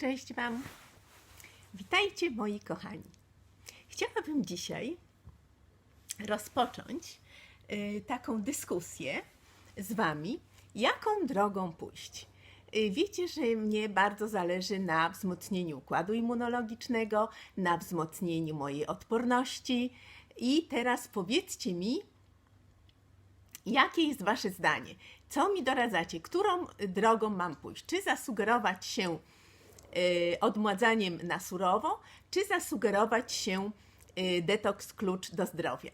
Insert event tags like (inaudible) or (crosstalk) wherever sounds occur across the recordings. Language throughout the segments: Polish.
Cześć Wam. Witajcie moi kochani. Chciałabym dzisiaj rozpocząć y, taką dyskusję z Wami, jaką drogą pójść. Y, Wiecie, że mnie bardzo zależy na wzmocnieniu układu immunologicznego, na wzmocnieniu mojej odporności. I teraz powiedzcie mi, Jakie jest Wasze zdanie? Co mi doradzacie? Którą drogą mam pójść? Czy zasugerować się odmładzaniem na surowo, czy zasugerować się y, detoks klucz do zdrowia?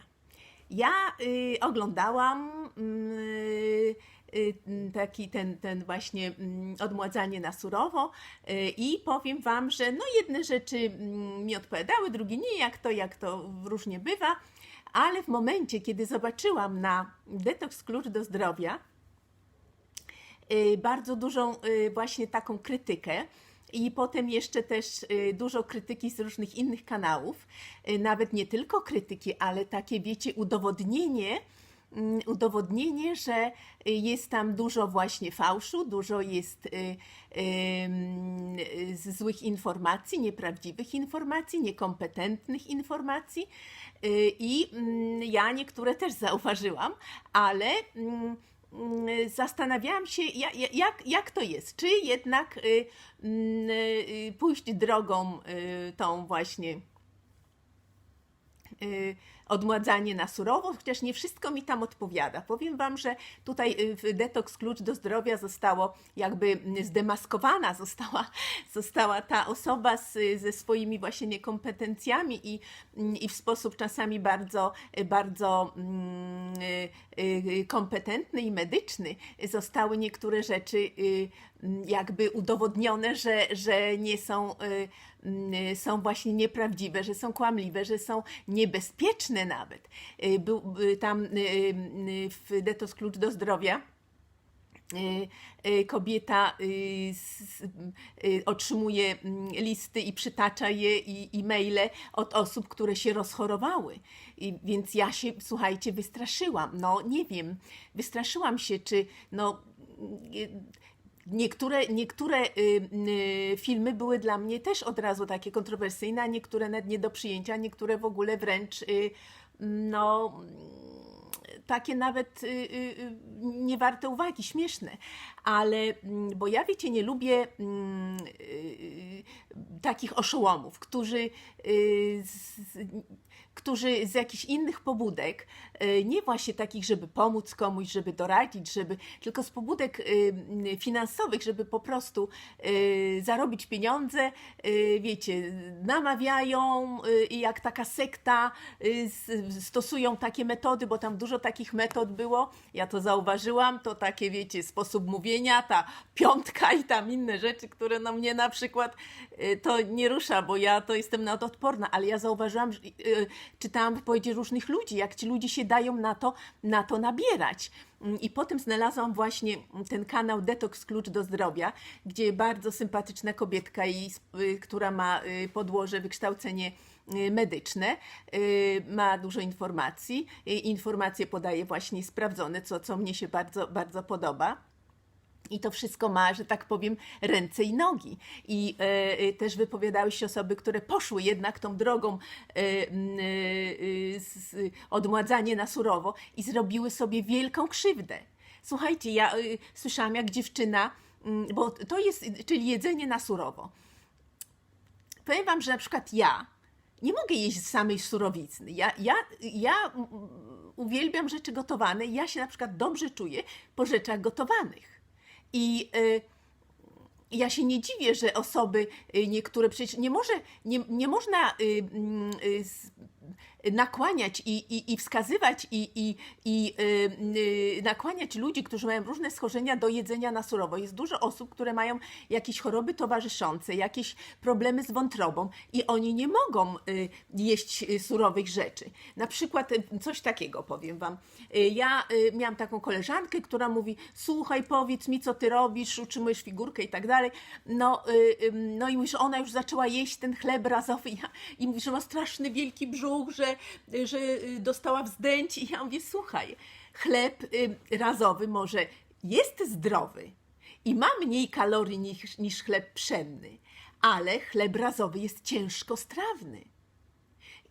Ja y, oglądałam y, y, taki ten, ten właśnie mm, odmładzanie na surowo y, i powiem Wam, że no jedne rzeczy mm, mi odpowiadały, drugie nie, jak to, jak to różnie bywa, ale w momencie, kiedy zobaczyłam na detoks klucz do zdrowia, y, bardzo dużą y, właśnie taką krytykę. I potem jeszcze też y, dużo krytyki z różnych innych kanałów, y, nawet nie tylko krytyki, ale takie, wiecie, udowodnienie, mm, udowodnienie, że y, jest tam dużo właśnie fałszu, dużo jest złych informacji, nieprawdziwych informacji, niekompetentnych informacji. I mm, ja niektóre też zauważyłam, ale mm, zastanawiałam się, ja- ja- jak, jak to jest. Czy jednak y, mm, y, pójść drogą y, tą właśnie y, odmładzanie na surowo, chociaż nie wszystko mi tam odpowiada. Powiem Wam, że tutaj y, w Detoks Klucz do Zdrowia zostało jakby zdemaskowana, została, (laughs) została ta osoba z, ze swoimi właśnie niekompetencjami i, mm, i w sposób czasami bardzo, bardzo mm, y, y, kompetentny i medyczny zostały niektóre rzeczy y, jakby udowodnione, że, że nie są, y, mm, są właśnie nieprawdziwe, że są kłamliwe, że są niebezpieczne nawet. Y, Był y, tam y, y, w Detox Klucz do Zdrowia y, y, kobieta y, y, otrzymuje mm, listy i przytacza je i, i maile od osób, które się rozchorowały. I, więc ja się, słuchajcie, wystraszyłam. No nie wiem, wystraszyłam się, czy no. Niektóre, niektóre y, y, filmy były dla mnie też od razu takie kontrowersyjne, a niektóre nawet nie do przyjęcia, niektóre w ogóle wręcz y, no, takie nawet y, y, y, nie warte uwagi, śmieszne. Ale, mm, bo ja wiecie, nie lubię mm, y, takich oszołomów, którzy, z, którzy z jakichś innych pobudek, y, nie właśnie takich, żeby pomóc komuś, żeby doradzić, żeby, tylko z pobudek y, finansowych, żeby po prostu y, zarobić pieniądze, wiecie, namawiają i jak taka sekta stosują takie metody, bo tam dużo takich metod było, ja to zauważyłam, to takie, wiecie, sposób mówienia, ta piątka i tam inne rzeczy, które no mnie na przykład to nie rusza, bo ja to jestem nadodporna, ale ja zauważyłam, że, czytałam wypowiedzi różnych ludzi, jak ci ludzie się dają na to, na to nabierać. Mm, I potem znalazłam właśnie ten kanał Detox Klucz do Zdrowia, gdzie bardzo sympatyczna kobietka, i, y, która ma y, podłoże, wykształcenie y, medyczne, ma dużo informacji. Informacje podaje właśnie sprawdzone, co, co mnie się bardzo, bardzo podoba. I to wszystko ma, że tak powiem, ręce i nogi. I e, e, też wypowiadały się osoby, które poszły jednak tą drogą e, z, z- odmładzanie na surowo i zrobiły sobie wielką krzywdę. Słuchajcie, ja słyszałam, jak dziewczyna, bo to jest, czyli jedzenie na surowo. Powiem Wam, że na przykład ja nie mogę jeść samej surowizny. Ja, ja, ja uwielbiam rzeczy gotowane ja się na przykład dobrze czuję po rzeczach gotowanych. I y, ja się nie dziwię, że osoby y, niektóre przecież nie może, nie, nie można y, mm, nakłaniać i, i, i wskazywać i, i, i y, y, nakłaniać ludzi, którzy mają różne schorzenia do jedzenia na surowo. Jest dużo osób, które mają jakieś choroby towarzyszące, jakieś problemy z wątrobą i oni nie mogą y, jeść y, surowych rzeczy. Na przykład y, coś takiego powiem wam. Ja y, miałam taką koleżankę, która mówi: Słuchaj, powiedz mi, co ty robisz, utrzymujesz figurkę i tak dalej. No, no i mówi, że ona już zaczęła jeść ten chleb razowy ja, i mówi, że ma straszny wielki brzuch, że, że y, dostała wzdęć. I ja mówię: Słuchaj, chleb y, razowy może jest zdrowy i ma mniej kalorii niż, niż chleb pszenny, ale chleb razowy jest ciężkostrawny.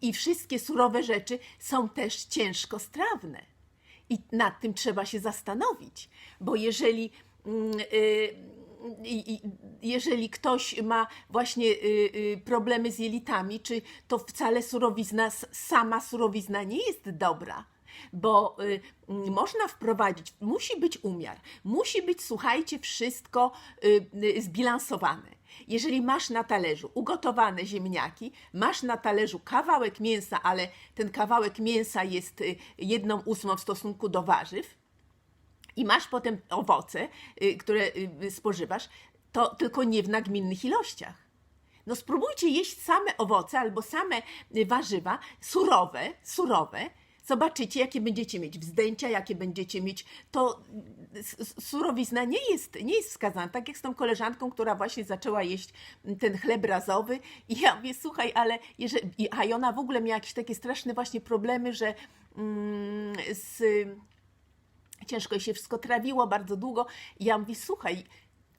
I wszystkie surowe rzeczy są też ciężkostrawne. I nad tym trzeba się zastanowić, bo jeżeli, mm, y, jeżeli ktoś ma właśnie y, y, problemy z jelitami, czy to wcale surowizna, sama surowizna nie jest dobra. Bo y, można wprowadzić, musi być umiar, musi być, słuchajcie, wszystko zbilansowane. Jeżeli masz na talerzu ugotowane ziemniaki, masz na talerzu kawałek mięsa, ale ten kawałek mięsa jest jedną ósmą w stosunku do warzyw, i masz potem owoce, y, które y, spożywasz, to tylko nie w nagminnych ilościach. No spróbujcie jeść same owoce albo same y, warzywa, surowe, surowe. Zobaczycie, jakie będziecie mieć wzdęcia, jakie będziecie mieć. To y, surowizna nie jest, nie jest wskazana. Tak jak z tą koleżanką, która właśnie zaczęła jeść ten chleb razowy. I ja mówię, słuchaj, ale jeżeli. A ona w ogóle miała jakieś takie straszne właśnie problemy, że mm, z ciężko się wszystko trawiło, bardzo długo. Ja mówię, słuchaj,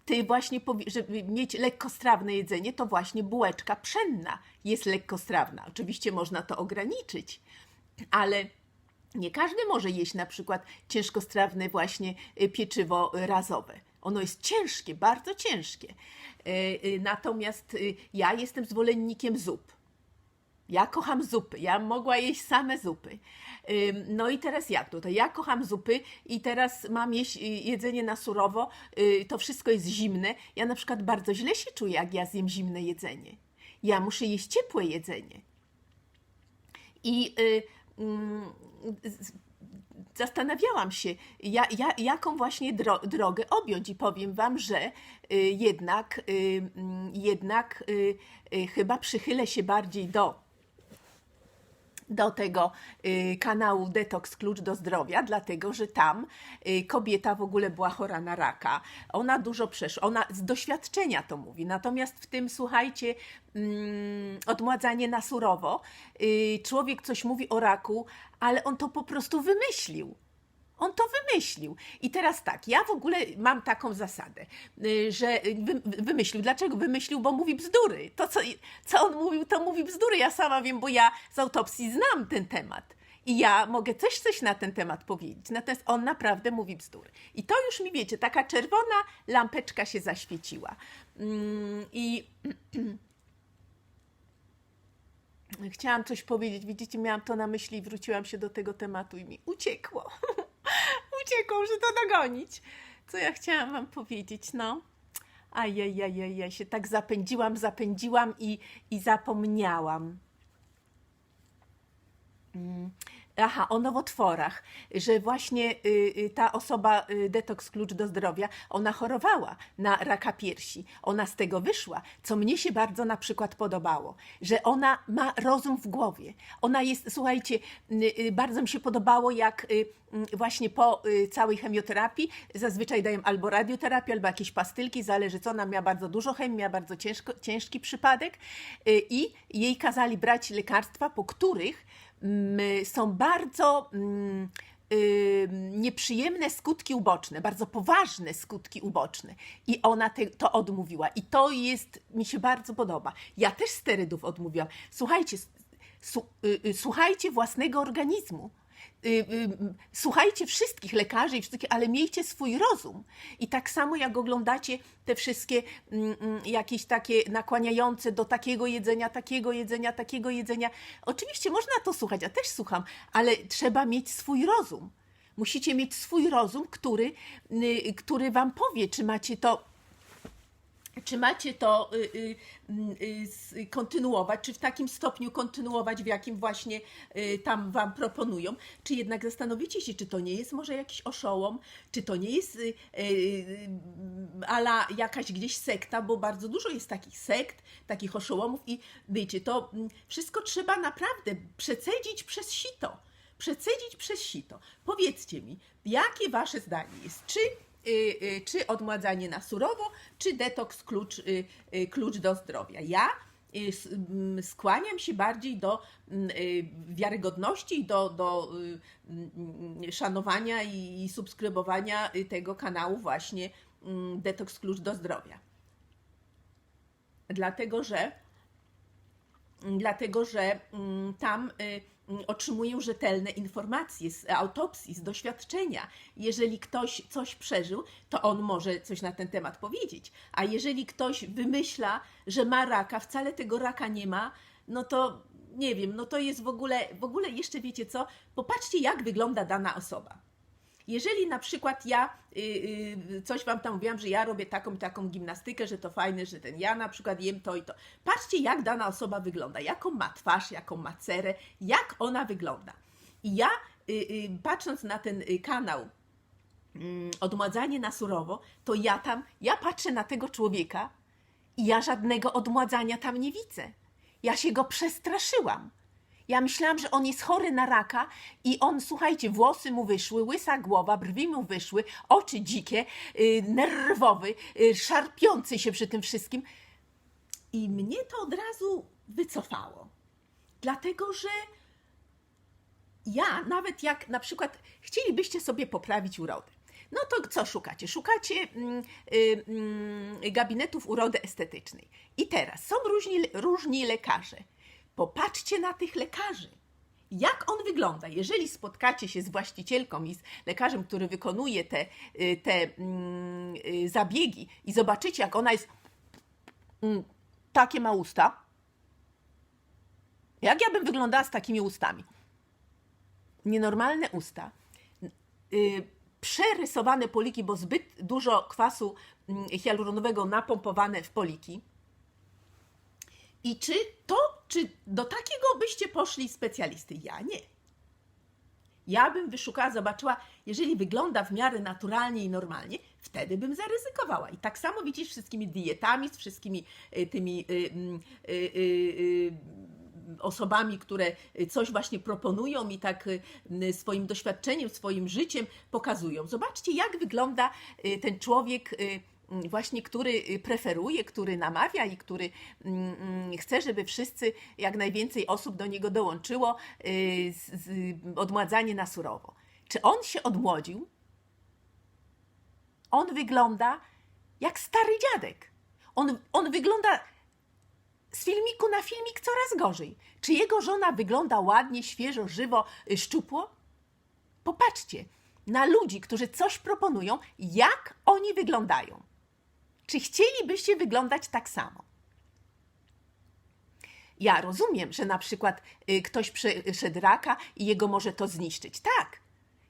ty właśnie, żeby mieć lekkostrawne jedzenie, to właśnie bułeczka pszenna jest lekkostrawna. Oczywiście można to ograniczyć, ale nie każdy może jeść na przykład ciężkostrawne właśnie y, pieczywo razowe. Ono jest ciężkie, bardzo ciężkie. Y, y, Natomiast y, ja jestem zwolennikiem zup. Ja kocham zupy. Ja mogła jeść same zupy. No i teraz jak tutaj? Ja kocham zupy i teraz mam jeść y, jedzenie na surowo. y, To wszystko jest zimne. Ja na przykład bardzo źle się czuję, jak ja zjem zimne jedzenie. Ja muszę jeść ciepłe jedzenie. I y, mm, z- zastanawiałam się, ja, ja, jaką właśnie dro, drogę objąć i powiem Wam, że y, jednak, y, mm, jednak y, y, chyba przychylę się bardziej do do tego y, kanału Detox Klucz do Zdrowia, dlatego że tam y, kobieta w ogóle była chora na raka. Ona dużo przeszła, ona z doświadczenia to mówi. Natomiast w tym, słuchajcie, mm, odmładzanie na surowo, y, człowiek coś mówi o raku, ale on to po prostu wymyślił. On to wymyślił. I teraz tak, ja w ogóle mam taką zasadę, y, że wy, wymyślił. Dlaczego wymyślił? Bo mówi bzdury. To, co, co on mówił, to mówi bzdury. Ja sama wiem, bo ja z autopsji znam ten temat. I ja mogę też coś na ten temat powiedzieć. Natomiast on naprawdę mówi bzdury. I to już mi wiecie, taka czerwona lampeczka się zaświeciła. Mm, I (clears throat) chciałam coś powiedzieć. Widzicie, miałam to na myśli wróciłam się do tego tematu i mi uciekło. (laughs) uciekło, muszę to dogonić. Co ja chciałam wam powiedzieć, no. Ajajajaj, ja się tak zapędziłam, zapędziłam i, i zapomniałam. Mm. Aha, o nowotworach, że właśnie y, y, ta osoba, y, detoks klucz do zdrowia, ona chorowała na raka piersi. Ona z tego wyszła, co mnie się bardzo na przykład podobało, że ona ma rozum w głowie. Ona jest, słuchajcie, y, y, bardzo mi się podobało, jak y, mm, właśnie po y, całej chemioterapii zazwyczaj dają albo radioterapię, albo jakieś pastylki, zależy co. Ona miała bardzo dużo chemii, miała bardzo ciężko, ciężki przypadek i jej kazali brać lekarstwa, po których są bardzo mm, nieprzyjemne skutki uboczne, bardzo poważne skutki uboczne. I ona te, to odmówiła. I to jest, mi się bardzo podoba. Ja też sterydów odmówiłam. Słuchajcie, su, y, y, słuchajcie własnego organizmu. Y, y, Słuchajcie wszystkich lekarzy, ale miejcie swój rozum. I tak samo jak oglądacie te wszystkie mm, mm, jakieś takie nakłaniające do takiego jedzenia, takiego jedzenia, takiego jedzenia. Oczywiście można to słuchać, ja też słucham, ale trzeba mieć swój rozum. Musicie mieć swój rozum, który, y, który wam powie, czy macie to czy macie to y, y, mm, y, kontynuować, czy w takim stopniu kontynuować, w jakim właśnie tam Wam proponują, czy jednak zastanowicie się, czy to nie jest może jakiś oszołom, czy to nie jest ala jakaś gdzieś sekta, bo bardzo dużo jest takich sekt, takich oszołomów i wiecie, to mm, wszystko trzeba naprawdę przecedzić przez sito. Przecedzić przez sito. Powiedzcie mi, jakie Wasze zdanie jest? Czy czy odmładzanie na surowo, czy detoks klucz, y, y, klucz do zdrowia. Ja y, s- m, skłaniam się bardziej do mm, y, wiarygodności, do, do y, mm, szanowania i, subskrybowania y, tego kanału właśnie mm, detoks klucz do zdrowia. Dlatego, że dlatego, że mm, tam y, mm, otrzymują rzetelne informacje z autopsji, z doświadczenia. Jeżeli ktoś coś przeżył, to on może coś na ten temat powiedzieć. A jeżeli ktoś wymyśla, że ma raka, wcale tego raka nie ma, no to nie wiem, no to jest w ogóle, w ogóle jeszcze wiecie co? Popatrzcie, jak wygląda dana osoba. Jeżeli na przykład ja y, y, coś wam tam mówiłam, że ja robię taką i taką gimnastykę, że to fajne, że ten ja na przykład jem to i to. Patrzcie, jak dana osoba wygląda, jaką ma twarz, jaką ma cerę, jak ona wygląda. I ja, y, patrząc na ten kanał mm, Odmładzanie na surowo, to ja tam, ja patrzę na tego człowieka i ja żadnego odmładzania tam nie widzę. Ja się go przestraszyłam. Ja myślałam, że on jest chory na raka i on, słuchajcie, włosy mu wyszły, łysa głowa, brwi mu wyszły, oczy dzikie, yy, nerwowy, yy, szarpiący się przy tym wszystkim. I mnie to od razu wycofało. Dlatego, że ja, nawet jak na przykład chcielibyście sobie poprawić urodę, no to co szukacie? Szukacie mm, y, mm, gabinetów urody estetycznej. I teraz są różni, różni lekarze. Popatrzcie na tych lekarzy. Jak on wygląda? Jeżeli spotkacie się z właścicielką i z lekarzem, który wykonuje te, y, te mm, y, zabiegi i zobaczycie, jak ona jest mm, takie ma usta, jak ja bym wyglądała z takimi ustami? Nienormalne usta, y, przerysowane poliki, bo zbyt dużo kwasu mm, hialuronowego napompowane w poliki. I czy to, czy do takiego byście poszli specjalisty? Ja nie. Ja bym wyszukała, zobaczyła, jeżeli wygląda w miarę naturalnie i normalnie, wtedy bym zaryzykowała. I tak samo widzisz wszystkimi dietami, z wszystkimi y, tymi y, mm, y, y, y, osobami, które coś właśnie proponują i tak y, swoim doświadczeniem, swoim życiem pokazują. Zobaczcie, jak wygląda y, ten człowiek. Właśnie, który y, preferuje, który namawia i który mm, mm, chce, żeby wszyscy, jak najwięcej osób do niego dołączyło, y, odmładzanie na surowo. Czy on się odmłodził? On wygląda jak stary dziadek. On, on wygląda z filmiku na filmik coraz gorzej. Czy jego żona wygląda ładnie, świeżo, żywo, y, szczupło? Popatrzcie na ludzi, którzy coś proponują, jak oni wyglądają. Czy chcielibyście wyglądać tak samo? Ja rozumiem, że na przykład y, ktoś przeszedł raka i jego może to zniszczyć. Tak,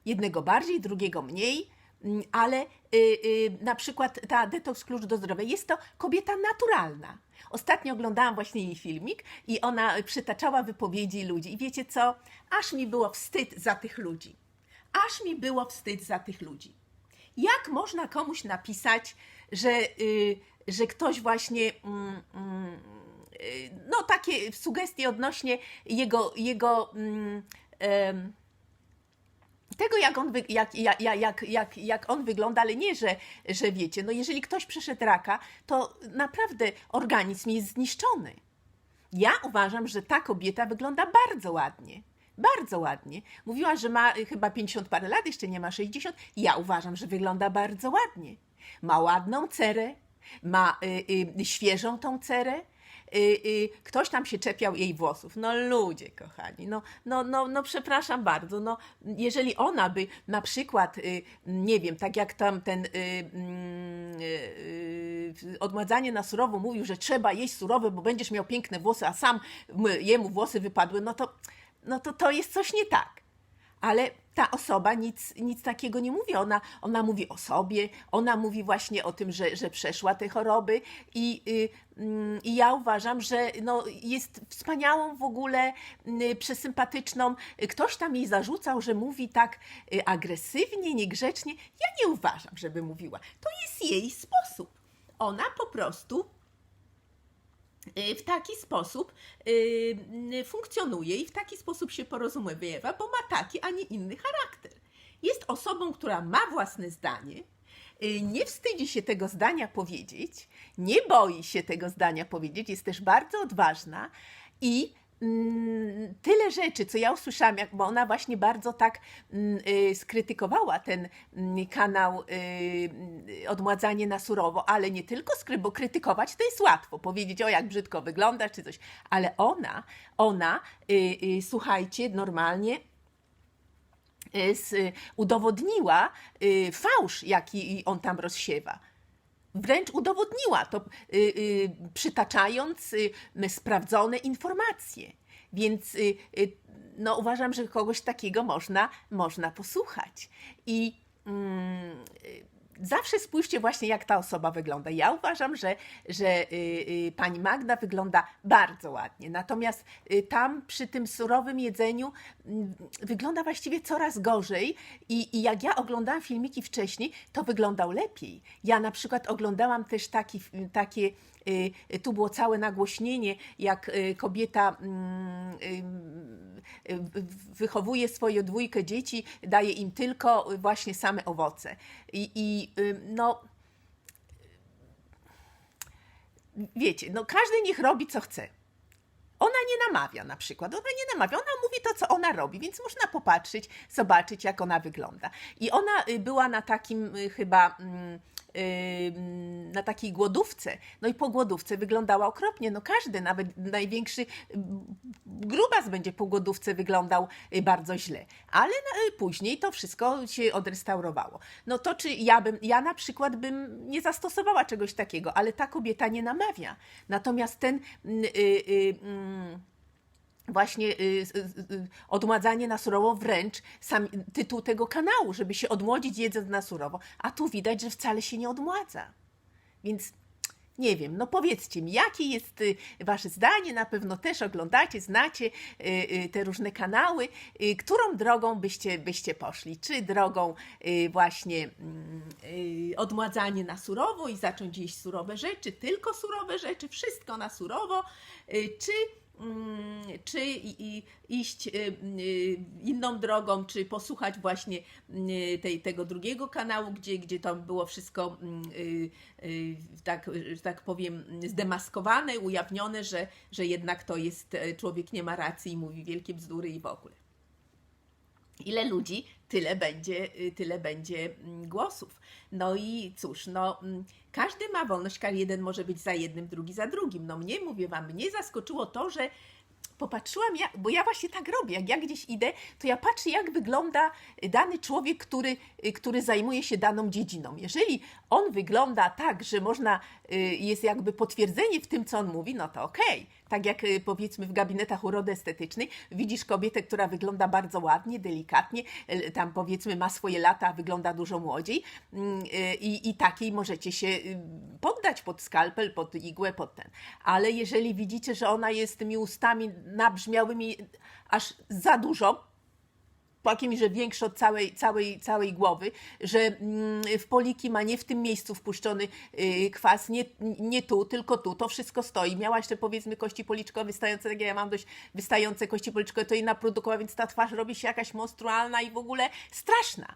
jednego bardziej, drugiego mniej, mm, ale y, y, na przykład ta detoks klucz do zdrowia jest to kobieta naturalna. Ostatnio oglądałam właśnie jej filmik i ona przytaczała wypowiedzi ludzi. I wiecie co? Aż mi było wstyd za tych ludzi. Aż mi było wstyd za tych ludzi. Jak można komuś napisać, że, y, że ktoś właśnie. Mm, mm, y, no, takie sugestie odnośnie jego, jego mm, tego, jak on, jak, jak, jak, jak, jak on wygląda, ale nie, że, że wiecie, no jeżeli ktoś przeszedł raka, to naprawdę organizm jest zniszczony. Ja uważam, że ta kobieta wygląda bardzo ładnie. Bardzo ładnie. Mówiła, że ma chyba 50 parę lat, jeszcze nie ma 60. Ja uważam, że wygląda bardzo ładnie. Ma ładną cerę, ma y, y, świeżą tą cerę. Y, y, ktoś tam się czepiał jej włosów. No ludzie, kochani, no, no, no, no przepraszam bardzo, no jeżeli ona by na przykład, y, nie wiem, tak jak tam ten y, mm, odmładzanie na surowo mówił, że trzeba jeść surowe, bo będziesz miał piękne włosy, a sam jemu włosy wypadły, no to, no to to jest coś nie tak. Ale ta osoba nic, nic takiego nie mówi. Ona, ona mówi o sobie, ona mówi właśnie o tym, że, że przeszła te choroby i, y, mm, i ja uważam, że no, jest wspaniałą w ogóle, y, przesympatyczną. Ktoś tam jej zarzucał, że mówi tak y, agresywnie, niegrzecznie. Ja nie uważam, żeby mówiła. To jest jej sposób. Ona po prostu w taki sposób y, y, funkcjonuje i w taki sposób się porozumiewa, bo ma taki, a nie inny charakter. Jest osobą, która ma własne zdanie, y, nie wstydzi się tego zdania powiedzieć, nie boi się tego zdania powiedzieć, jest też bardzo odważna i rzeczy, co ja usłyszałam, jak, bo ona właśnie bardzo tak mm, y, skrytykowała ten mm, kanał y, y, Odmładzanie na surowo, ale nie tylko skry, bo krytykować to jest łatwo, powiedzieć o jak brzydko wygląda czy coś, ale ona, ona, y, y, słuchajcie, normalnie y, s- udowodniła y, fałsz, jaki on tam rozsiewa. Wręcz udowodniła to, y, y, przytaczając y, sprawdzone informacje. Więc y, y, no, uważam, że kogoś takiego można, można posłuchać. I mm, y, zawsze spójrzcie właśnie, jak ta osoba wygląda. Ja uważam, że, że y, y, pani Magda wygląda bardzo ładnie. Natomiast y, tam przy tym surowym jedzeniu mm, wygląda właściwie coraz gorzej. I, I jak ja oglądałam filmiki wcześniej, to wyglądał lepiej. Ja na przykład oglądałam też taki, takie. Tu było całe nagłośnienie, jak kobieta mm, wychowuje swoją dwójkę dzieci, daje im tylko właśnie same owoce. I, i y, no, wiecie, no każdy niech robi co chce. Ona nie namawia na przykład, ona nie namawia, ona mówi to, co ona robi, więc można popatrzeć, zobaczyć, jak ona wygląda. I ona y, była na takim y, chyba, mm, na takiej głodówce, no i po głodówce wyglądała okropnie, no każdy, nawet największy grubas będzie po głodówce wyglądał y, bardzo źle, ale na- y, później to wszystko się odrestaurowało. No to czy ja bym, ja na przykład bym nie zastosowała czegoś takiego, ale ta kobieta nie namawia. Natomiast ten mm, y, mm, właśnie y, z- z- y, odmładzanie na surowo, wręcz sam tytuł tego kanału, żeby się odmłodzić jedząc na surowo, a tu widać, że wcale się nie odmładza. Więc nie wiem, no powiedzcie mi, jakie jest y, wasze zdanie? Na pewno też oglądacie, znacie y, y, te różne kanały. Y, Którą drogą byście, byście poszli? Czy drogą y, właśnie mm, y, odmładzanie na surowo i zacząć jeść surowe rzeczy, tylko surowe rzeczy, wszystko na surowo, y, czy czy i, i, iść y, y, inną drogą, czy posłuchać właśnie y, tej, tego drugiego kanału, gdzie, gdzie tam było wszystko mm, tak, że tak powiem zdemaskowane, ujawnione, że, że jednak to jest e, człowiek nie ma racji i mówi wielkie bzdury i w ogóle. Ile ludzi, tyle będzie, y, tyle będzie mm, głosów. No i cóż, no mm, każdy ma wolność, jeden może być za jednym, drugi za drugim. No mnie, mówię wam, mnie zaskoczyło to, że popatrzyłam, ja, bo ja właśnie tak robię, jak ja gdzieś idę, to ja patrzę, jak wygląda dany człowiek, który, który zajmuje się daną dziedziną. Jeżeli on wygląda tak, że można, y, jest jakby potwierdzenie w tym, co on mówi, no to okej. Tak jak y, powiedzmy w gabinetach urody estetycznej, widzisz kobietę, która wygląda bardzo ładnie, delikatnie, y, tam powiedzmy ma swoje lata, wygląda dużo młodziej mm, y, i, i takiej możecie się y, poddać pod skalpel, pod igłę, pod ten. Ale jeżeli widzicie, że ona jest tymi ustami nabrzmiałymi aż za dużo, takimi, że większe od całej, całej, całej głowy, że mm, w poliki ma nie w tym miejscu wpuszczony y, kwas, nie, nie tu, tylko tu, to wszystko stoi. Miała jeszcze powiedzmy kości policzkowe wystające, tak jak ja mam dość wystające kości policzkowe, to jej naprodukowała, więc ta twarz robi się jakaś monstrualna i w ogóle straszna.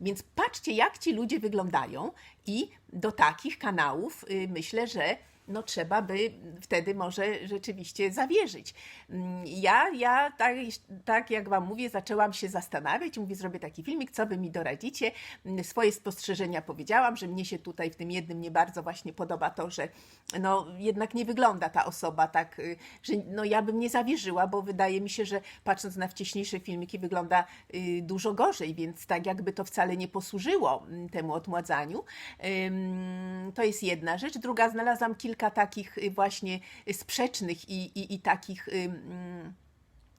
Więc patrzcie, jak ci ludzie wyglądają, i do takich kanałów y, myślę, że no trzeba by wtedy może rzeczywiście zawierzyć. Mm, Ja, ja tak, tak jak Wam mówię, zaczęłam się zastanawiać, mówię, zrobię taki filmik, co Wy mi doradzicie. Mm, Swoje spostrzeżenia powiedziałam, że mnie się tutaj w tym jednym nie bardzo właśnie podoba to, że no jednak nie wygląda ta osoba tak, y, że no ja bym nie zawierzyła, bo wydaje mi się, że patrząc na wcześniejsze filmiki wygląda y, dużo gorzej, więc tak jakby to wcale nie posłużyło mm, temu odmładzaniu. To jest jedna rzecz. Druga, znalazłam kilka takich y, właśnie sprzecznych i, i, i takich ym,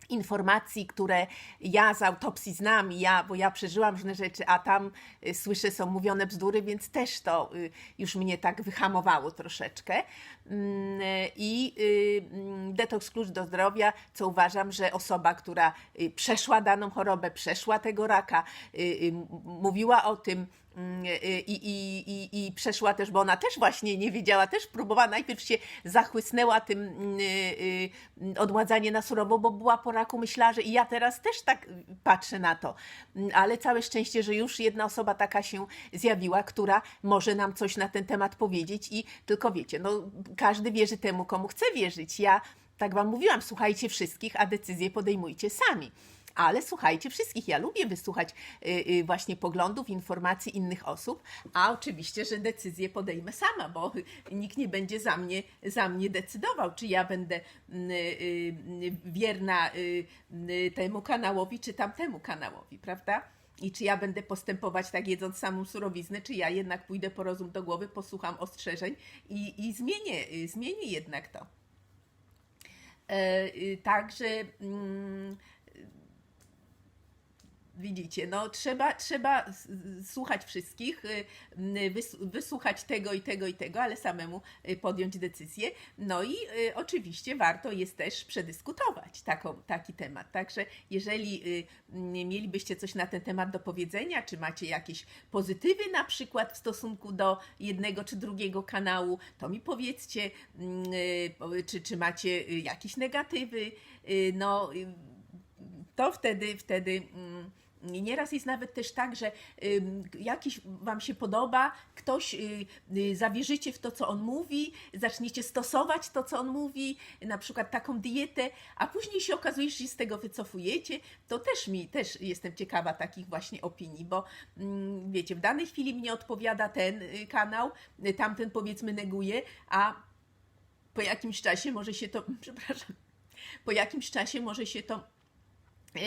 informacji, które ja z autopsji znam, ja, bo ja przeżyłam różne rzeczy, a tam y, słyszę, są mówione bzdury, więc też to y, już mnie tak wyhamowało troszeczkę. Mm, I y, mm, detoks klucz do zdrowia, co uważam, że osoba, która y, przeszła daną chorobę, przeszła tego raka, y, y, mówiła o tym, mm, y, i, i, i, i przeszła też, bo ona też właśnie nie wiedziała, też próbowała, najpierw się zachłysnęła tym mm, y, y, odmładzanie na surowo, bo była po raku, myślała, że i ja teraz też tak y, patrzę na to, Mm, ale całe szczęście, że już jedna osoba taka się zjawiła, która może nam coś na ten temat powiedzieć i tylko wiecie, no każdy wierzy temu, komu chce wierzyć. Ja tak Wam mówiłam, słuchajcie wszystkich, a decyzje podejmujcie sami. Ale słuchajcie wszystkich. Ja lubię wysłuchać y, y, właśnie poglądów, informacji innych osób, a oczywiście, że decyzję podejmę sama, bo nikt nie będzie za mnie, za mnie decydował, czy ja będę y, y, wierna temu kanałowi, czy tamtemu kanałowi, prawda? I czy ja będę postępować tak jedząc samą surowiznę, czy ja jednak pójdę po rozum do głowy, posłucham ostrzeżeń i, i zmienię, zmienię jednak to. E, Także mm, widzicie, no trzeba, trzeba słuchać wszystkich, y, wys- wysłuchać tego i tego i tego, ale samemu y, podjąć decyzję. No i y, oczywiście warto jest też przedyskutować taką, taki temat. Także jeżeli y, mielibyście coś na ten temat do powiedzenia, czy macie jakieś pozytywy na przykład w stosunku do jednego czy drugiego kanału, to mi powiedzcie, mm, y, czy, czy macie y, jakieś negatywy, y, no y, to wtedy, wtedy mm, nieraz jest nawet też tak, że jakiś Wam się podoba, ktoś, y, y, zawierzycie w to, co on mówi, zaczniecie stosować to, co on mówi, na przykład taką dietę, a później się okazuje, że się z tego wycofujecie, to też mi, też jestem ciekawa takich właśnie opinii, bo mm, wiecie, w danej chwili mnie odpowiada ten y, kanał, tamten powiedzmy neguje, a po jakimś czasie może się to, (laughs) przepraszam, po jakimś czasie może się to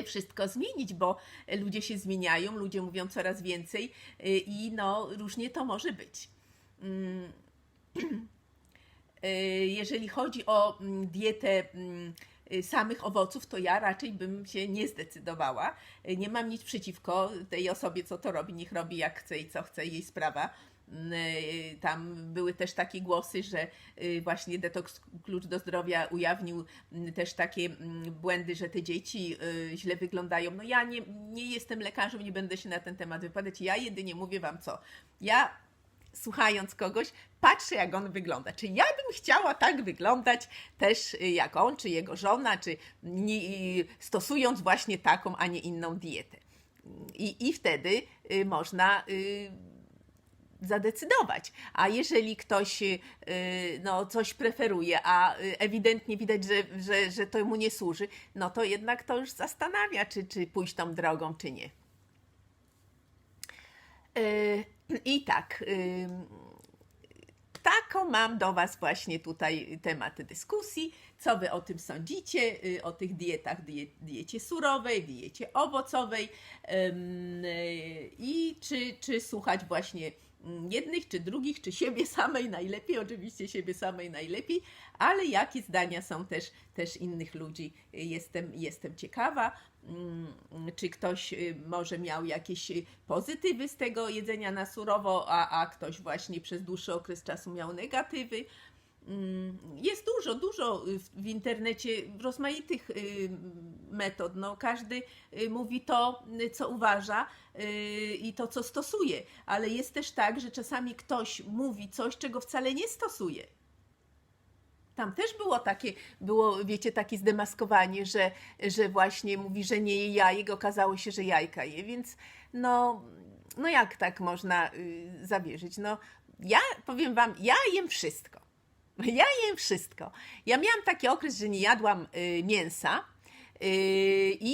wszystko zmienić, bo ludzie się zmieniają, ludzie mówią coraz więcej y, i no różnie to może być. Mm. (clears throat) Y, Jeżeli chodzi o mm, dietę mm, y, samych owoców, to ja raczej bym się nie zdecydowała. Nie mam nic przeciwko tej osobie, co to robi, niech robi jak chce i co chce, jej sprawa. Y, Tam były też takie głosy, że y, właśnie detoks klucz do zdrowia ujawnił mm, też takie mm, błędy, że te dzieci y, źle wyglądają. No ja nie, nie jestem lekarzem, nie będę się na ten temat wypowiadać. Ja jedynie mówię wam co. Ja słuchając kogoś, patrzę jak on wygląda. Czy ja bym chciała tak wyglądać też jak on, czy jego żona, czy nie, stosując właśnie taką, a nie inną dietę. I, i wtedy można zadecydować. A jeżeli ktoś y, no, coś preferuje, a y, ewidentnie widać, że, że, że to mu nie służy, no to jednak to już zastanawia, czy, czy pójść tą drogą, czy nie. Y, I tak, taką mam do Was właśnie tutaj temat dyskusji. Co Wy o tym sądzicie? y, O tych dietach, die, diecie surowej, diecie owocowej y, i czy, czy słuchać właśnie mm, jednych, czy drugich, czy siebie (laughs) samej najlepiej, oczywiście siebie samej najlepiej, ale jakie zdania są też, też innych ludzi, y, jestem, jestem ciekawa. Mm, Czy ktoś może miał jakieś pozytywy z tego jedzenia na surowo, a, a ktoś właśnie przez dłuższy okres czasu miał negatywy. Mm, Jest dużo, dużo w- w internecie rozmaitych y, metod. No, każdy y, mówi to, y, co uważa i to, co stosuje, ale jest też tak, że czasami ktoś mówi coś, czego wcale nie stosuje. Tam też było takie, było, wiecie, takie zdemaskowanie, że, że właśnie mówi, że nie je jajek, okazało się, że jajka je, więc no, no jak tak można y, zawierzyć? No, ja powiem wam, ja jem wszystko. (laughs) Ja jem wszystko. Ja miałam taki okres, że nie jadłam y, mięsa y, i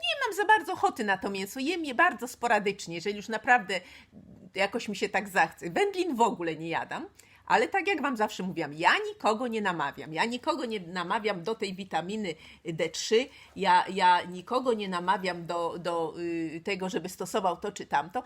nie mam za bardzo ochoty na to mięso. Jem je bardzo sporadycznie, jeżeli już naprawdę jakoś mi się tak zachce. Wędlin w ogóle nie jadam. Ale tak jak Wam zawsze mówiłam, ja nikogo nie namawiam. Ja nikogo nie namawiam do tej witaminy D3. Ja, ja nikogo nie namawiam do, do y, tego, żeby stosował to czy tamto.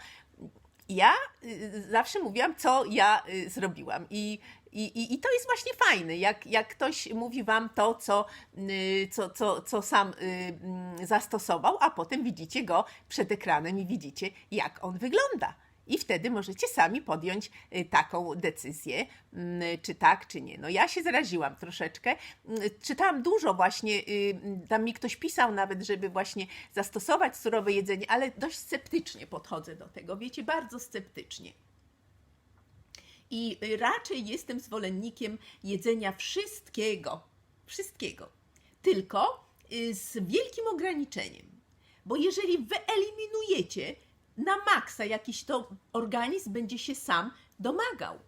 Ja y, zawsze mówiłam, co ja y, zrobiłam. I, i, i- I to jest właśnie fajne, jak, jak ktoś mówi Wam to, co, y, co, co, co sam y, mm, zastosował, a potem widzicie go przed ekranem i widzicie, jak on wygląda. I wtedy możecie sami podjąć y, taką decyzję, mm, czy tak, czy nie. No ja się zaraziłam troszeczkę. Mm, Czytałam dużo właśnie, tam mi ktoś pisał nawet, żeby właśnie zastosować surowe jedzenie, ale dość sceptycznie podchodzę do tego. Wiecie, bardzo sceptycznie. I raczej jestem zwolennikiem jedzenia wszystkiego. Wszystkiego. Tylko y, z wielkim ograniczeniem. Bo jeżeli wyeliminujecie na maksa jakiś to organizm będzie się sam domagał.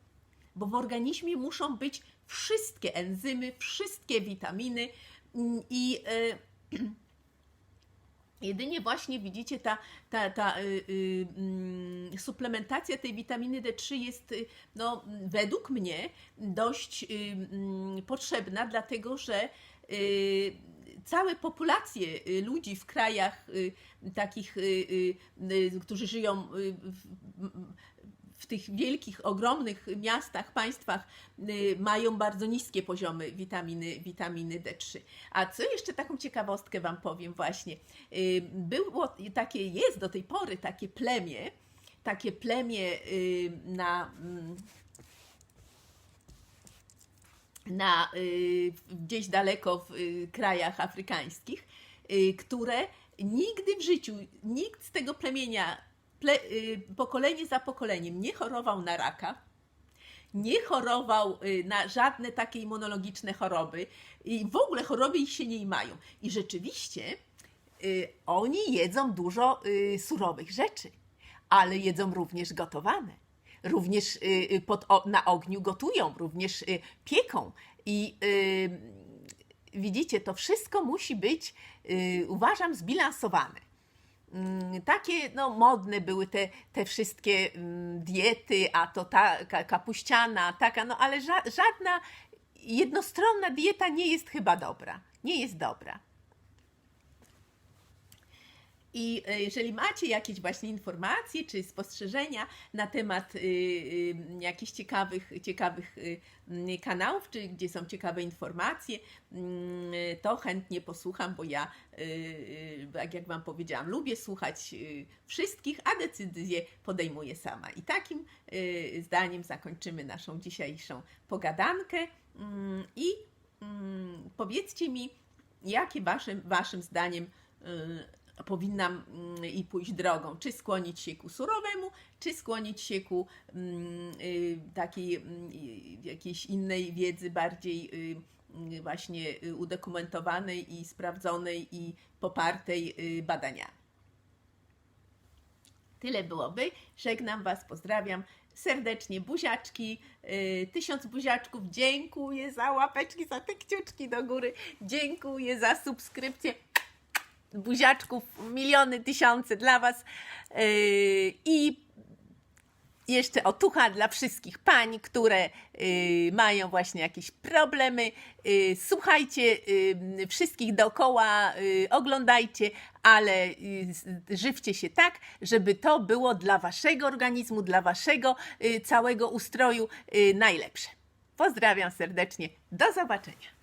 Bo w organizmie muszą być wszystkie enzymy, wszystkie witaminy mm, i e, (clears throat) Jedynie właśnie widzicie, ta, ta, ta y, y, mm, suplementacja tej witaminy D3 jest, y, no, według mnie, dość y, mm, potrzebna, dlatego że y, całe populacje y, ludzi w krajach y, takich, y, którzy żyją w, tych wielkich, ogromnych miastach, państwach y, mają bardzo niskie poziomy witaminy, witaminy D3. A co jeszcze taką ciekawostkę Wam powiem właśnie. Y, Było takie, jest do tej pory takie plemię, takie plemię y, na... mm, na, gdzieś daleko w krajach afrykańskich, które nigdy w życiu, nikt z tego plemienia, ple, pokolenie za pokoleniem nie chorował na raka, nie chorował y, na żadne takie immunologiczne choroby i w ogóle choroby ich się nie mają. I rzeczywiście y, oni jedzą dużo y, surowych rzeczy, ale jedzą również gotowane. Również y, y, pod, na ogniu gotują, również y, pieką. I y, widzicie, to wszystko musi być, y, uważam, zbilansowane. Mm, Takie no, modne były te, te wszystkie mm, diety, a to ta ka- kapuściana, taka, no ale ża- żadna jednostronna dieta nie jest chyba dobra. Nie jest dobra. I e, jeżeli macie jakieś właśnie informacje czy spostrzeżenia na temat y, y, jakichś ciekawych, ciekawych y, kanałów, czy gdzie są ciekawe informacje, mm, to chętnie posłucham, bo ja, tak jak Wam powiedziałam, lubię słuchać wszystkich, a decyzje podejmuję sama. I takim zdaniem zakończymy naszą dzisiejszą pogadankę. Mm, I mm, powiedzcie mi, jakie waszym, waszym zdaniem powinnam mm, i pójść drogą, czy skłonić się ku surowemu, czy skłonić się ku mm, y, takiej mm, jakiejś innej wiedzy, bardziej y, właśnie y, udokumentowanej i sprawdzonej i popartej badaniami. Tyle byłoby. Żegnam Was, pozdrawiam serdecznie. Buziaczki, tysiąc buziaczków. Dziękuję za łapeczki, za te kciuczki do góry. Dziękuję za subskrypcję. Buziaczków, miliony, tysiące dla Was. Yy, I jeszcze otucha dla wszystkich pań, które y, mają właśnie jakieś problemy. Y, słuchajcie wszystkich dookoła, oglądajcie, ale żywcie się tak, żeby to było dla waszego organizmu, dla waszego całego ustroju najlepsze. Pozdrawiam serdecznie. Do zobaczenia.